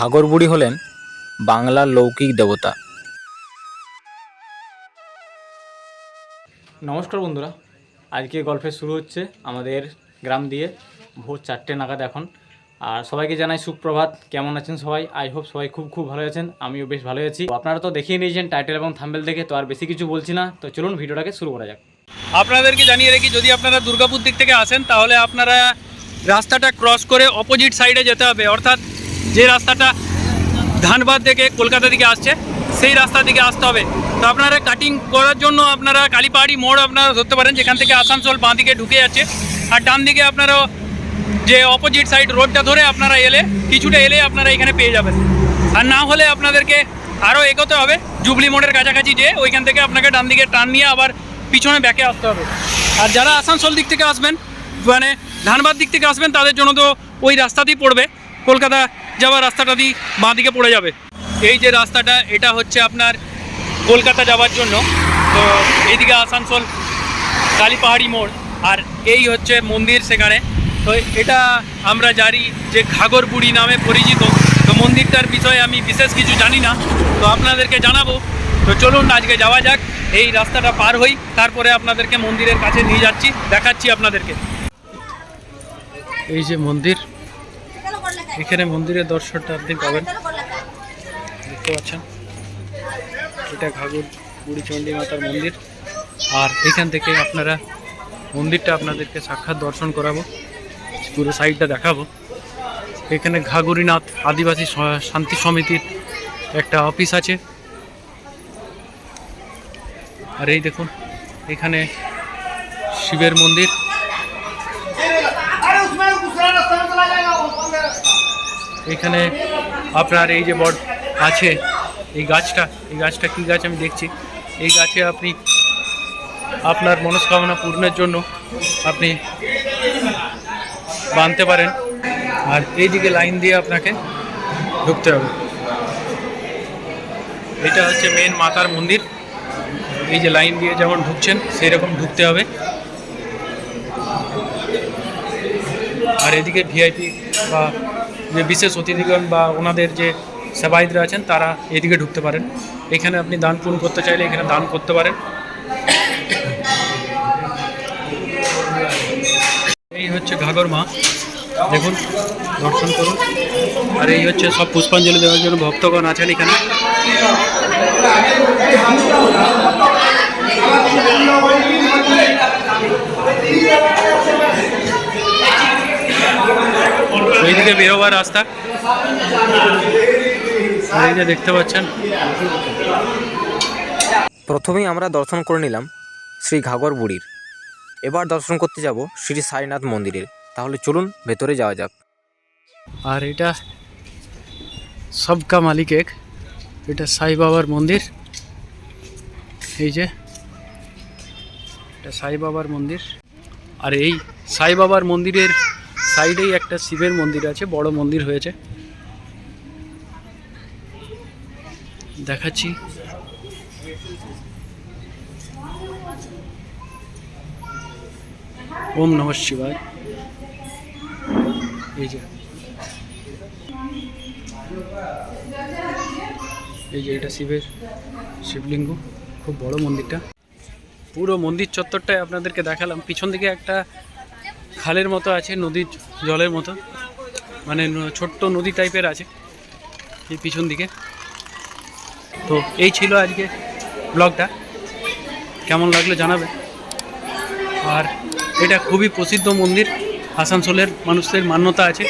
ঘাগর বুড়ি হলেন বাংলার লৌকিক দেবতা। নমস্কার বন্ধুরা আজকে গল্পের শুরু হচ্ছে আমাদের গ্রাম দিয়ে ভোর চারটে নাগাদ এখন। আর সবাইকে জানাই সুপ্রভাত কেমন আছেন সবাই? আই হোপ সবাই খুব খুব ভালো আছেন আমিও বেশ ভালো আছি। আপনারা তো দেখিয়ে নিয়েছেন টাইটেল এবং থাম্বেল দেখে তো আর বেশি কিছু বলছি না। তো চলুন ভিডিওটাকে শুরু করা যাক। আপনাদেরকে জানিয়ে রাখি যদি আপনারা দুর্গাপুর দিক থেকে আসেন তাহলে আপনারা রাস্তাটা ক্রস করে অপোজিট সাইডে যেতে হবে। অর্থাৎ যে রাস্তাটা ধানবাদ থেকে কলকাতা দিকে আসছে, সেই রাস্তা দিকে আসতে হবে। তো আপনারা কাটিং করার জন্য আপনারা কালীপাহাড়ি মোড় আপনারা ধরতে পারেন, যেখান থেকে আসানসোল বাঁ দিকে ঢুকে যাচ্ছে। আর ডান দিকে আপনারা যে অপোজিট সাইড রোডটা ধরে আপনারা এলে, কিছুটা এলে আপনারা এখানে পেয়ে যাবেন। আর না হলে আপনাদেরকে আরও এগোতে হবে, জুবলি মোড়ের কাছাকাছি যে ওইখান থেকে আপনাকে ডান দিকে টান নিয়ে আবার পিছনে ব্যাকে আসতে হবে। আর যারা আসানসোল দিক থেকে আসবেন মানে ধানবাদ দিক থেকে আসবেন, তাদের জন্য তো ওই রাস্তাতেই পড়বে। কলকাতা যাওয়ার রাস্তাটা দিয়ে বাঁ দিকে পড়ে যাবে। এই যে রাস্তাটা, এটা হচ্ছে আপনার কলকাতা যাওয়ার জন্য। তো এইদিকে আসানসোল, কালীপাহাড়ি মোড়, আর এই হচ্ছে মন্দির সেখানে। তো এটা আমরা জানি যে ঘাগরবুড়ি নামে পরিচিত। তো মন্দিরটার বিষয়ে আমি বিশেষ কিছু জানি না, তো আপনাদেরকে জানাব। তো চলুন আজকে যাওয়া যাক, এই রাস্তাটা পার হই, তারপরে আপনাদেরকে মন্দিরের কাছে নিয়ে যাচ্ছি, দেখাচ্ছি আপনাদেরকে। এই যে মন্দির এখানে মন্দিরের দর্শনটা আপনি পাবেন। দেখতে পাচ্ছেন? এটা ঘাগর বুড়ি চণ্ডী মাতার মন্দির। আর এখান থেকে আপনারা মন্দিরটা আপনাদেরকে সাক্ষাৎ দর্শন করাবো। পুরো সাইডটা দেখাবো। এখানে ঘাগরীনাথ আদিবাসী শান্তি সমিতির একটা অফিস আছে। আর এই দেখুন, এখানে শিবের মন্দির। এখানে আপনার এই যে বট আছে, এই গাছটা এই গাছটা কী গাছ আমি দেখছি? এই গাছে আপনি, আপনার মনস্কামনা পূর্ণের জন্য আপনি বাঁধতে পারেন। আর এইদিকে লাইন দিয়ে আপনাকে ঢুকতে হবে। এটা হচ্ছে মেন মাতার মন্দির। এই যে লাইন দিয়ে যেমন ঢুকছেন সেই রকম ঢুকতে হবে। আর এদিকে ভিআইপি বা যে বিশেষ অতিথিগণ বা ওনাদের যে সেবায়িতরা আছেন, তারা এদিকে ঢুকতে পারেন। এখানে আপনি দান পূরণ করতে চাইলে এখানে দান করতে পারেন। এই হচ্ছে ঘাগর মা। দেখুন, দর্শন করুন। আর এই হচ্ছে সব পুষ্পাঞ্জলি দেওয়ার জন্য ভক্তগণ আছেন এখানে। এইদিকে বেরোবার রাস্তা। এই যে দেখতে পাচ্ছেন। প্রথমেই আমরা দর্শন করে নিলাম শ্রী ঘাগর বুড়ির। এবার দর্শন করতে যাব শ্রী সাইনাথ মন্দিরের। তাহলে চলুন ভেতরে যাওয়া যাক। আর এটা সবকা মালিক এক এটা সাই বাবার মন্দির। এই যে এটা সাই বাবার মন্দির। আর এই সাই বাবার মন্দিরের সাইডেই একটা শিবের মন্দির আছে, বড় মন্দির হয়েছে। দেখাচ্ছি। ওম নমঃ শিবায়। এই যে। এই যে এটা শিবের শিবলিঙ্গ, খুব বড় মন্দিরটা। পুরো মন্দির চত্বরটাই আপনাদেরকে দেখালাম। পিছন দিকে একটা খালের মতো আছে, নদীর জলের মতো। মানে ছোট্ট নদী টাইপের আছে এই পিছন দিকে। তো এই ছিল আজকে ব্লগটা। কেমন লাগল জানাবে। আর এটা খুবই প্রসিদ্ধ মন্দির, আসানসোলের মানুষদের মান্যতা আছে।